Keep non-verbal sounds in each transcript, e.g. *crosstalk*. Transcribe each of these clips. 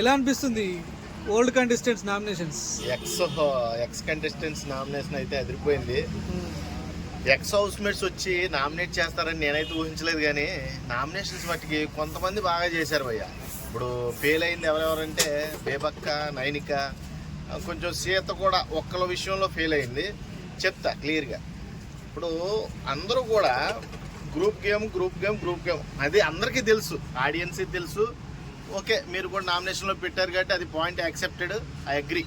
ఎలా అనిపిస్తుంది old contestants nominations? Ex ex contestants nomination అయితే అదిరిపోయింది ఎక్స్ హౌస్ మేట్స్ వచ్చి నామినేట్ చేస్తారని నేనైతే ఊహించలేదు కానీ నామినేషన్స్ మట్టికి కొంతమంది బాగా చేశారు భయ్య. ఇప్పుడు ఫెయిల్ అయింది ఎవరెవరంటే బేబక్క నైనిక కొంచెం సీత కూడా ఒక్కల విషయంలో ఫెయిల్ అయింది. చెప్తా క్లియర్గా ఇప్పుడు అందరూ కూడా group game group game group game అది అందరికీ తెలుసు ఆడియన్స్కి తెలుసు. ఓకే మీరు కూడా నామినేషన్లో పెట్టారు కాబట్టి అది పాయింట్ యాక్సెప్టెడ్ ఐ అగ్రి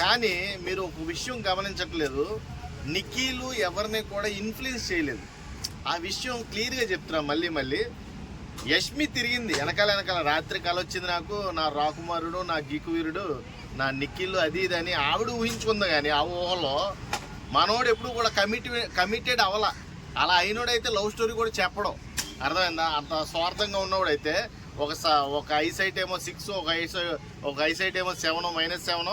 కానీ మీరు ఒక విషయం గమనించట్లేదు. నిక్కీలు ఎవరిని కూడా ఇన్ఫ్లుయెన్స్ చేయలేదు. ఆ విషయం క్లియర్గా చెప్తున్నాం మళ్ళీ మళ్ళీ. యష్మి తిరిగింది. వెనకాల వెనకాల రాత్రి కల వచ్చింది నాకు. నా రాకుమారుడు నా గీకువీరుడు నా నిఖిల్ అది ఇది అని ఆవిడ ఊహించుకుంది కానీ ఆ ఊహలో మనోడు ఎప్పుడు కూడా కమిట్ కమిటెడ్ అవల అలా అయినోడైతే లవ్ స్టోరీ కూడా చెప్పడం. అర్థమైందా? అంత స్వార్థంగా ఉన్నవాడైతే ఒక ఒక ఐసైట్ ఏమో సిక్స్ ఒక ఐస్ ఒక ఐసైట్ ఏమో సెవెన్ మైనస్ సెవెన్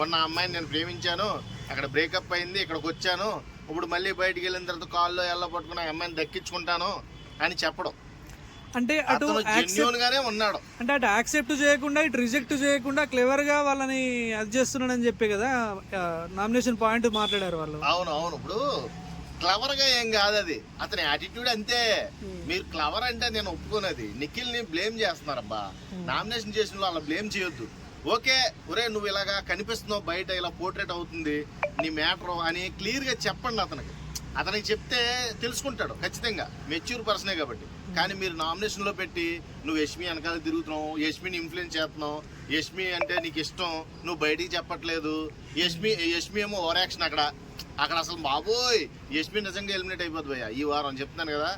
ఉన్న అమ్మాయిని నేను ప్రేమించాను. అక్కడ బ్రేకప్ అయింది ఇక్కడికి వచ్చాను. ఇప్పుడు మళ్ళీ బయటికి వెళ్ళిన తర్వాత కాల్లో ఎల్ల పట్టుకుని ఆ అమ్మాయిని దక్కించుకుంటాను అని చెప్పడం. అంటే అటు జెన్యున్ గానే ఉన్నాడు. అంటే అటు యాక్సెప్ట్ చేయకుండా ఇటు రిజెక్ట్ చేయకుండా క్లెవర్గా వాళ్ళని అది చేస్తున్నాడని చెప్పే కదా నామినేషన్ పాయింట్ మాట్లాడారు వాళ్ళు. అవును అవును. ఇప్పుడు క్లవర్గా ఏం కాదు అది అతని యాటిట్యూడ్ అంతే. మీరు క్లవర్ అంటే నేను ఒప్పుకున్నది నిఖిల్ని బ్లేమ్ చేస్తున్నారబ్బా నామినేషన్ చేసిన వాళ్ళు అలా బ్లేమ్ చేయొద్దు. ఓకే ఒరే నువ్వు ఇలాగా కనిపిస్తున్నావు బయట ఇలా పోర్ట్రేట్ అవుతుంది నీ మ్యాటర్ అని క్లియర్గా చెప్పండి అతనికి. అతనికి చెప్తే తెలుసుకుంటాడు ఖచ్చితంగా. మెచ్యూర్ పర్సనే కాబట్టి. కానీ మీరు నామినేషన్లో పెట్టి నువ్వు యష్మి వెనకాల తిరుగుతున్నావు యష్మిని ఇన్ఫ్లుయెన్స్ చేస్తున్నావు యష్మి అంటే నీకు ఇష్టం నువ్వు బయటికి చెప్పట్లేదు యష్మి యష్మి ఏమో ఓవర్ యాక్షన్ అక్కడ. అక్కడ అసలు బాబోయ్! యష్మి నిజంగా ఎలిమినేట్ అయిపోద్ది భయ్య. ఈ వారం చెప్తున్నాను కదా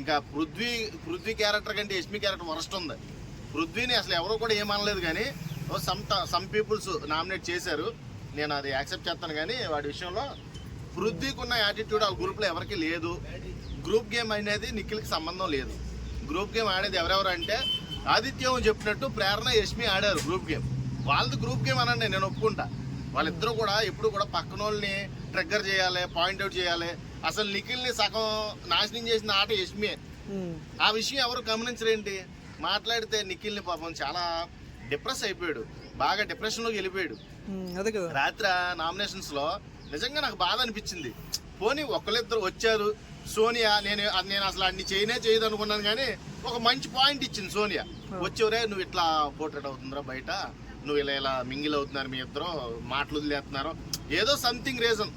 ఇంకా పృథ్వీ పృథ్వీ క్యారెక్టర్ కంటే యష్మి క్యారెక్టర్ వరస్ట్ ఉంది. పృథ్వీని అసలు ఎవరో కూడా ఏమనలేదు కానీ సమ్ సమ్ పీపుల్స్ నామినేట్ చేశారు. నేను అది యాక్సెప్ట్ చేస్తాను కానీ వాడి విషయంలో పృథ్వీకి ఉన్న యాటిట్యూడ్ ఆ గ్రూప్లో ఎవరికి లేదు. గ్రూప్ గేమ్ అనేది నిఖిల్కి సంబంధం లేదు. గ్రూప్ గేమ్ ఆడేది ఎవరెవరు అంటే ఆదిత్యం చెప్పినట్టు ప్రేరణ యష్మి ఆడారు గ్రూప్ గేమ్. వాళ్ళది గ్రూప్ గేమ్ అనండి నేను ఒప్పుకుంటా. వాళ్ళిద్దరూ కూడా ఎప్పుడు కూడా పక్కన వాళ్ళని ట్రిగ్గర్ చేయాలి పాయింట్అవుట్ చేయాలి. అసలు నిఖిల్ని సగం నాశనం చేసిన ఆట యష్మియే. ఆ విషయం ఎవరు గమనించరేంటి? మాట్లాడితే నిఖిల్ని పాపం చాలా డిప్రెస్ అయిపోయాడు. బాగా డిప్రెషన్లోకి వెళ్ళిపోయాడు. రాత్రి నామినేషన్స్లో నిజంగా నాకు బాధ అనిపించింది. పోనీ ఒకళ్ళిద్దరు వచ్చారు సోనియా నేను నేను అసలు అన్ని చేయనే చేయదు అనుకున్నాను కానీ ఒక మంచి పాయింట్ ఇచ్చింది సోనియా. వచ్చేవరే నువ్వు ఇట్లా పోర్ట్రేట్ అవుతుందిరా బయట. నువ్వు ఇలా ఇలా మింగిల్ అవుతున్నారు మీ ఇద్దరు మాటలు వదిలేస్తున్నారు. ఏదో సంథింగ్ రీజన్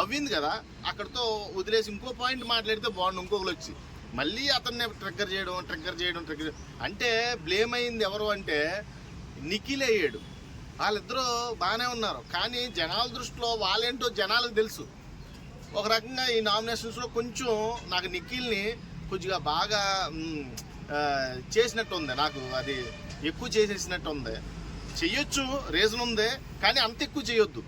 అవ్వింది కదా అక్కడితో వదిలేసి ఇంకో పాయింట్ మాట్లాడితే బాగుండు ఇంకొకరు వచ్చి. మళ్ళీ అతన్ని ట్రిగ్గర్ చేయడం ట్రిగ్గర్ చేయడం ట్రిగ్గర్ అంటే బ్లేమ్ అయింది ఎవరు అంటే నిఖిల్ అయ్యాడు. వాళ్ళిద్దరూ బాగానే ఉన్నారు. కానీ జనాల దృష్టిలో వాళ్ళేంటో జనాలకు తెలుసు. ఒక రకంగా ఈ నామినేషన్స్లో కొంచెం నాకు నిఖిల్ని కొద్దిగా బాగా చేసినట్టు ఉంది నాకు అది ఎక్కువ చేసేసినట్టు ఉంది చెయ్యొచ్చు రీజన్ ఉంది కానీ అంత ఎక్కువ చేయొద్దు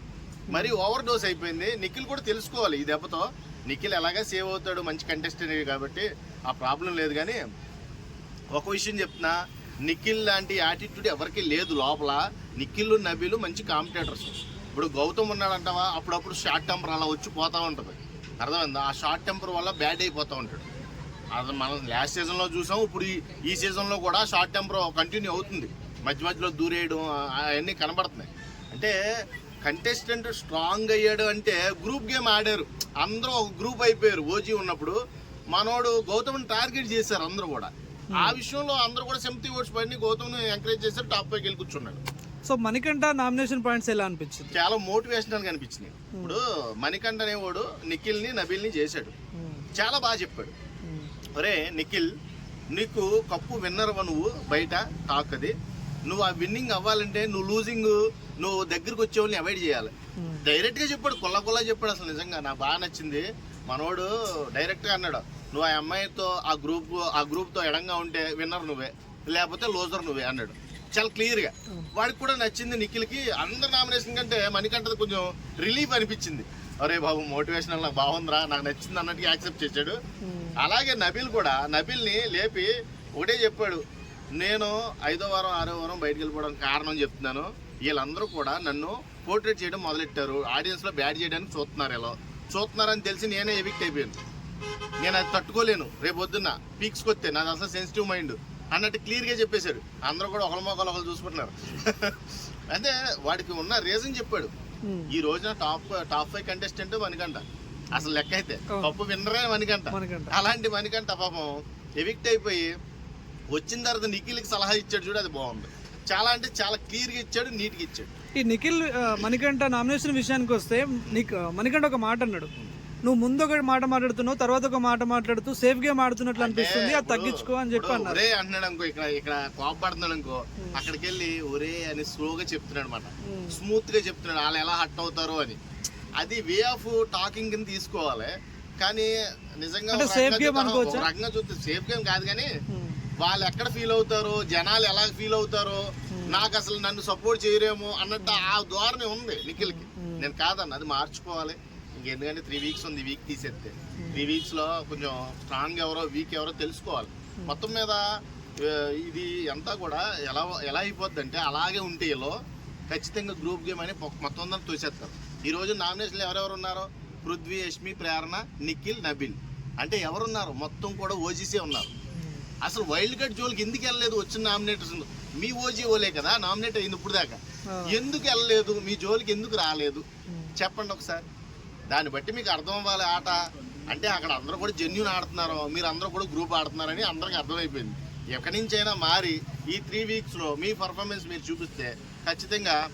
మరి ఓవర్ డోస్ అయిపోయింది. నిఖిల్ కూడా తెలుసుకోవాలి ఈ దెబ్బతో. నిఖిల్ ఎలాగా సేవ్ అవుతాడు మంచి కంటెస్టెంట్ కాబట్టి ఆ ప్రాబ్లం లేదు కానీ ఒక విషయం చెప్తున్నా నిఖిల్ లాంటి యాటిట్యూడ్ ఎవరికి లేదు లోపల. నిఖిల్ నబీలు మంచి కాంపిటేటర్స్ ఇప్పుడు గౌతమ్ ఉన్నాడంటావా? అప్పుడప్పుడు షార్ట్ టెంపర్ అలా వచ్చి పోతా ఉంటుంది. అర్థమైందా? ఆ షార్ట్ టెంపర్ వల్ల బ్యాడ్ అయిపోతూ ఉంటాడు. అది మనం లాస్ట్ సీజన్లో చూసాం ఇప్పుడు ఈ ఈ సీజన్లో కూడా షార్ట్ టెంపర్ కంటిన్యూ అవుతుంది. మధ్య మధ్యలో దూరేయడం అవన్నీ కనబడుతున్నాయి. అంటే కంటెస్టెంట్ స్ట్రాంగ్ అయ్యాడు అంటే గ్రూప్ గేమ్ ఆడారు. అందరూ ఒక గ్రూప్ అయిపోయారు. ఓజీ ఉన్నప్పుడు మనోడు గౌతమ్ని టార్గెట్ చేశారు అందరూ కూడా. ఆ విషయంలో అందరూ కూడా సెంపతి ఓట్స్ పడి గౌతమ్ని ఎంకరేజ్ చేశారు టాప్ పైకి వెళ్ళి కూర్చున్నాడు. సో మణికంఠ నామినేషన్ పాయింట్స్ ఎలా అనిపించింది? చాలా మోటివేషనల్ అనిపించినాయి ఇప్పుడు మణికంఠ అనేవాడు నిఖిల్ని నబిల్ని చేశాడు. ఉమ్, చాలా బాగా చెప్పాడు. ఉమ్, ఒరే నిఖిల్ నీకు కప్పు విన్నర్ నువ్వు? బయట టాక్ అది నువ్వు ఆ విన్నింగ్ అవ్వాలంటే నువ్వు లూజింగ్ నువ్వు దగ్గరికి వచ్చేవాళ్ళని అవాయిడ్ చేయాలి. డైరెక్ట్గా చెప్పాడు కొల్ల కొల్ల చెప్పాడు అసలు నిజంగా. నాకు బాగా నచ్చింది. మనోడు డైరెక్ట్గా అన్నాడు నువ్వు ఆ అమ్మాయితో ఆ గ్రూప్ ఆ గ్రూప్తో ఎడంగా ఉంటే విన్నర్ నువ్వే. లేకపోతే లోజర్ నువ్వే అన్నాడు. చాలా క్లియర్గా. వాడికి కూడా నచ్చింది నిఖిల్కి. అందరు నామినేషన్ కంటే మణికంఠది కొంచెం రిలీఫ్ అనిపించింది. అరే బాబు మోటివేషనల్ నాకు బాగుందిరా నాకు నచ్చింది అన్నట్టుగా యాక్సెప్ట్ చేశాడు. ఉమ్. అలాగే నబిల్ కూడా నబిల్ని లేపి ఒకటే చెప్పాడు నేను ఐదో వారం ఆరో వారం బయటికి వెళ్ళిపోవడానికి కారణం చెప్తున్నాను. వీళ్ళందరూ కూడా నన్ను పోర్ట్రేట్ చేయడం మొదలెట్టారు. ఆడియన్స్లో బ్యాడ్ చేయడానికి చూస్తున్నారు ఇలా చూస్తున్నారని తెలిసి నేనే ఎవిక్ట్ అయిపోయాను. నేను అది తట్టుకోలేను. రేపు పొద్దున్న పీక్స్కి వస్తే నాది అసలు సెన్సిటివ్ మైండ్ అన్నట్టు క్లియర్గా చెప్పేశాడు. అందరూ కూడా ఒకరి మొక్కలు ఒకరు చూసుకుంటున్నారు. *laughs* అంటే వాడికి ఉన్న రీజన్ చెప్పాడు. ఈ రోజున top top five contestant Manikanta అసలు లెక్క అయితే. కప్పు విన్నరే మణికంట. అలాంటి మణికంట పాపం ఎవిక్ట్ అయిపోయి వచ్చిన తర్వాత నిఖిల్కి సలహా ఇచ్చాడు చూడు అది బాగుంది. చాలా అంటే చాలా క్లియర్గా ఇచ్చాడు నీట్గా ఇచ్చాడు. ఈ నిఖిల్ మణికంఠ నామినేషన్ విషయానికి వస్తే నీకు మణికంఠ ఒక మాట అన్నాడు. నువ్వు ముందు ఒక మాట మాట్లాడుతున్నావు తర్వాత ఒక మాట మాట్లాడుతూ సేఫ్ గేమ్ ఆడుతున్నట్లు అనిపిస్తుంది అది తగ్గించుకో అని చెప్పి అన్నారు. ఒరే అంటున్నాడు అనుకో ఇక్కడ ఇక్కడ కోపడుతున్నాడు అనుకో అక్కడికి వెళ్ళి ఒరే అని స్లోగా చెప్తున్నాడు అనమాట. స్మూత్గా చెప్తున్నాడు వాళ్ళు ఎలా హట్ అవుతారో అని. అది వే ఆఫ్ టాకింగ్ కింద తీసుకోవాలి. కానీ నిజంగా game చూస్తే- అనుకోవచ్చా? రకంగా చూస్తే సేఫ్ గేమ్ కాదు కానీ. వాళ్ళు ఎక్కడ ఫీల్ అవుతారో జనాలు ఎలా ఫీల్ అవుతారో నాకు అసలు నన్ను సపోర్ట్ చేయరేమో అన్నట్టు ఆ ధోరణి ఉంది నిఖిల్కి. నేను కాదన్న అది మార్చుకోవాలి. ఇంకెందుకంటే త్రీ వీక్స్ ఉంది వీక్ తీసేస్తే. త్రీ వీక్స్లో కొంచెం స్ట్రాంగ్ ఎవరో వీక్ ఎవరో తెలుసుకోవాలి. మొత్తం మీద ఇది అంతా కూడా ఎలా ఎలా అయిపోద్ది అంటే అలాగే ఉంటే ఖచ్చితంగా గ్రూప్ గేమ్ అని మొత్తం అందరూ తోసేస్తారు. ఈ రోజు నామినేషన్లు ఎవరెవరు ఉన్నారో? పృథ్వీ యష్మి ప్రేరణ నిఖిల్ నబిల్ అంటే ఎవరున్నారు? మొత్తం కూడా ఓజీసీ ఉన్నారు. అసలు వైల్డ్ కార్డ్ జోలికి ఎందుకు వెళ్ళలేదు వచ్చిన నామినేటర్స్ మీ ఓజీ ఓలే కదా నామినేట్ అయింది ఇప్పుడు దాకా. ఎందుకు వెళ్ళలేదు? మీ జోలికి ఎందుకు రాలేదు. చెప్పండి ఒకసారి. దాన్ని బట్టి మీకు అర్థం అవ్వాలి ఆట. అంటే అక్కడ అందరూ కూడా జెన్యున్ ఆడుతున్నారు. మీరు అందరూ కూడా గ్రూప్ ఆడుతున్నారని అందరికి అర్థమైపోయింది. ఎక్కడి నుంచైనా మారి ఈ త్రీ వీక్స్లో మీ పర్ఫార్మెన్స్ మీరు చూపిస్తే ఖచ్చితంగా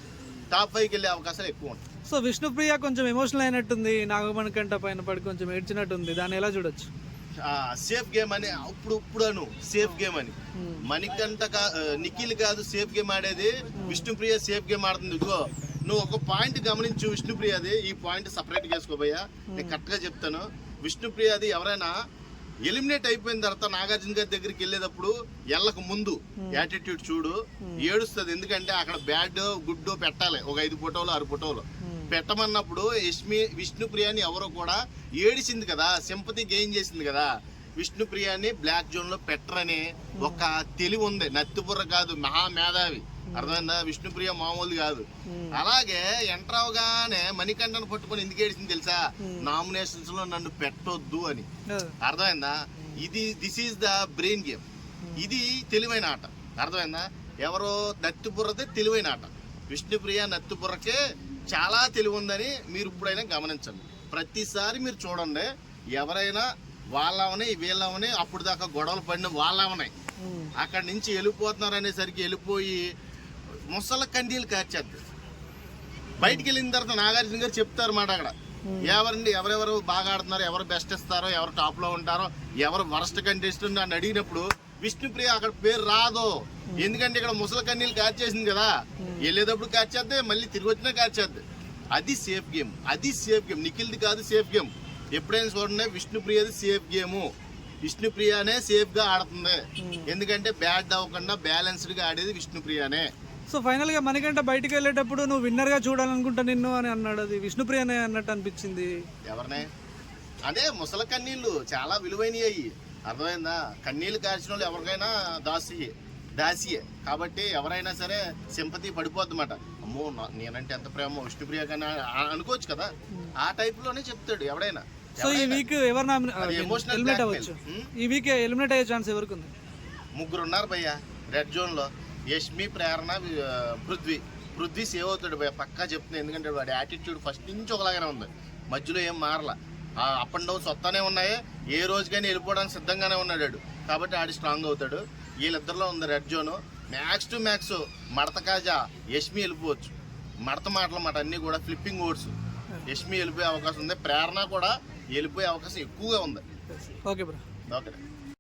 టాప్ ఫైవ్కి వెళ్ళే అవకాశాలు ఎక్కువ ఉంటాయి. సో విష్ణుప్రియ కొంచెం ఎమోషనల్ అయినట్టుంది నాగమణికంఠ పైన పడి కొంచెం ఏడ్చినట్టుంది. దాన్ని ఎలా చూడొచ్చు? సేఫ్ గేమ్ అని ఇప్పుడు ఇప్పుడు అను. సేఫ్ గేమ్ అని కా- ఆ, నిఖిల్ కాదు సేఫ్ గేమ్ ఆడేది. విష్ణుప్రియ సేఫ్ గేమ్ ఆడుతుంది. ఇదిగో నువ్వు ఒక పాయింట్ గమనించు విష్ణుప్రియది ఈ పాయింట్ సపరేట్ చేసుకోబోయా నేను కరెక్ట్గా చెప్తాను. విష్ణుప్రియది ఎవరైనా ఎలిమినేట్ అయిపోయిన తర్వాత నాగార్జున గారి దగ్గరికి వెళ్ళేటప్పుడు ఎళ్ళక ముందు యాటిట్యూడ్ చూడు ఏడుస్తుంది. ఎందుకంటే అక్కడ బ్యాడ్ గుడ్ పెట్టాలి. ఒక ఐదు ఫోటోలు ఆరు ఫోటోలు. పెట్టమన్నప్పుడు యష్మి విష్ణుప్రియాని ఎవరో కూడా ఏడిసింది కదా సింపతి గెయిన్ చేసింది కదా విష్ణుప్రియాని బ్లాక్ జోన్లో పెట్టరని ఒక తెలివి ఉంది. నత్తిబుర్ర కాదు మహా మేధావి. అర్థమైందా? విష్ణుప్రియ మామూలు కాదు. అలాగే ఎంటర్ అవగానే మణికంఠను పట్టుకొని ఎందుకు ఏడిసింది తెలుసా? నామినేషన్స్లో నన్ను పెట్టొద్దు అని. అర్థమైందా? ఇది this is the brain game ఇది తెలివైన ఆట. అర్థమైందా? ఎవరో నత్తిబుర్రదే తెలివైన ఆట. విష్ణుప్రియ నత్తిబుర్రకే చాలా తెలివి ఉందని మీరు ఇప్పుడైనా గమనించండి. ప్రతిసారి మీరు చూడండి ఎవరైనా వాళ్ళవని వీళ్ళవని అప్పుడు దాకా గొడవలు పడిన వాళ్ళవనాయి ఉమ్. అక్కడి నుంచి వెళ్ళిపోతున్నారు అనేసరికి వెళ్ళిపోయి ముసల కండీలు కార్చేద్ది. బయటికి వెళ్ళిన తర్వాత నాగార్జున గారు చెప్తారు మాట అక్కడ. ఎవరండి ఎవరెవరు బాగా ఆడుతున్నారో ఎవరు బెస్ట్ ఇస్తారో ఎవరు టాప్లో ఉంటారో ఎవరు వరస్ట్ కంటెస్టెంట్ అని అడిగినప్పుడు విష్ణుప్రియ అక్కడ పేరు రాదు. ఎందుకంటే ఇక్కడ ముసలి కన్నీళ్ళు కార్చేసింది కదా. వెళ్ళేటప్పుడు కార్చేద్దే మళ్ళీ తిరిగి వచ్చినా కార్చేద్ది. అది సేఫ్ గేమ్ అది సేఫ్ గేమ్ నిఖిల్ది కాదు సేఫ్ గేమ్ ఎప్పుడైనా చూడండి విష్ణుప్రియది సేఫ్ గేము విష్ణుప్రియనే సేఫ్గా ఆడుతుంది. ఎందుకంటే బ్యాడ్ అవ్వకుండా బ్యాలెన్స్డ్గా ఆడేది విష్ణుప్రియనే. సో ఫైనల్గా మణికంఠ బయటికి వెళ్ళేటప్పుడు నువ్వు విన్నర్గా చూడాలనుకుంటా నిన్ను అని అన్నాడు అది విష్ణుప్రియనే అన్నట్టు అనిపించింది. ఎవరినే? అదే ముసలి కన్నీళ్ళు చాలా విలువైనవి అయ్యి అర్థమైందా? కన్నీళ్ళు కార్చిన వాళ్ళు ఎవరికైనా దాసియే దాసియే. కాబట్టి ఎవరైనా సరే సింపతి పడిపోద్దన్నమాట అమ్మో నేనంటే ఎంత ప్రేమ విష్ణుప్రియ అనుకోవచ్చు కదా. ఆ టైప్లోనే చెప్తాడు ఎవడైనా. సో ఈ వీక్ ఎవరు అది emotional ఎలిమినేట్. అవ్వచ్చు. ఈ వీక్ ఎలిమినేట్ అయ్యే ఛాన్స్ ఎవరికి ఉంది? ముగ్గురు ఉన్నారు భయ్య రెడ్ జోన్లో. యష్మి ప్రేరణ పృథ్వీ. పృథ్వీ సేవ్ అవుతాడు పక్కా చెప్తున్నా. ఎందుకంటే వాడి యాటిట్యూడ్ ఫస్ట్ నుంచి ఒకలాగానే ఉంది. మధ్యలో ఏం మారలా. అప్ అండ్ డౌన్స్ వస్తానే ఉన్నాయి. ఏ రోజుకైనా వెళ్ళిపోవడానికి సిద్ధంగానే ఉన్నాడు. కాబట్టి ఆడి స్ట్రాంగ్ అవుతాడు. వీళ్ళిద్దరిలో ఉంది red zone max to max మడత కాజా యష్మి వెళ్ళిపోవచ్చు. మడత మాటలు మాట అన్ని కూడా ఫ్లిప్పింగ్ ఓట్స్ యష్మి వెళ్ళిపోయే అవకాశం ఉంది. ప్రేరణ కూడా వెళ్ళిపోయే అవకాశం ఎక్కువగా ఉంది. Okay bro okay.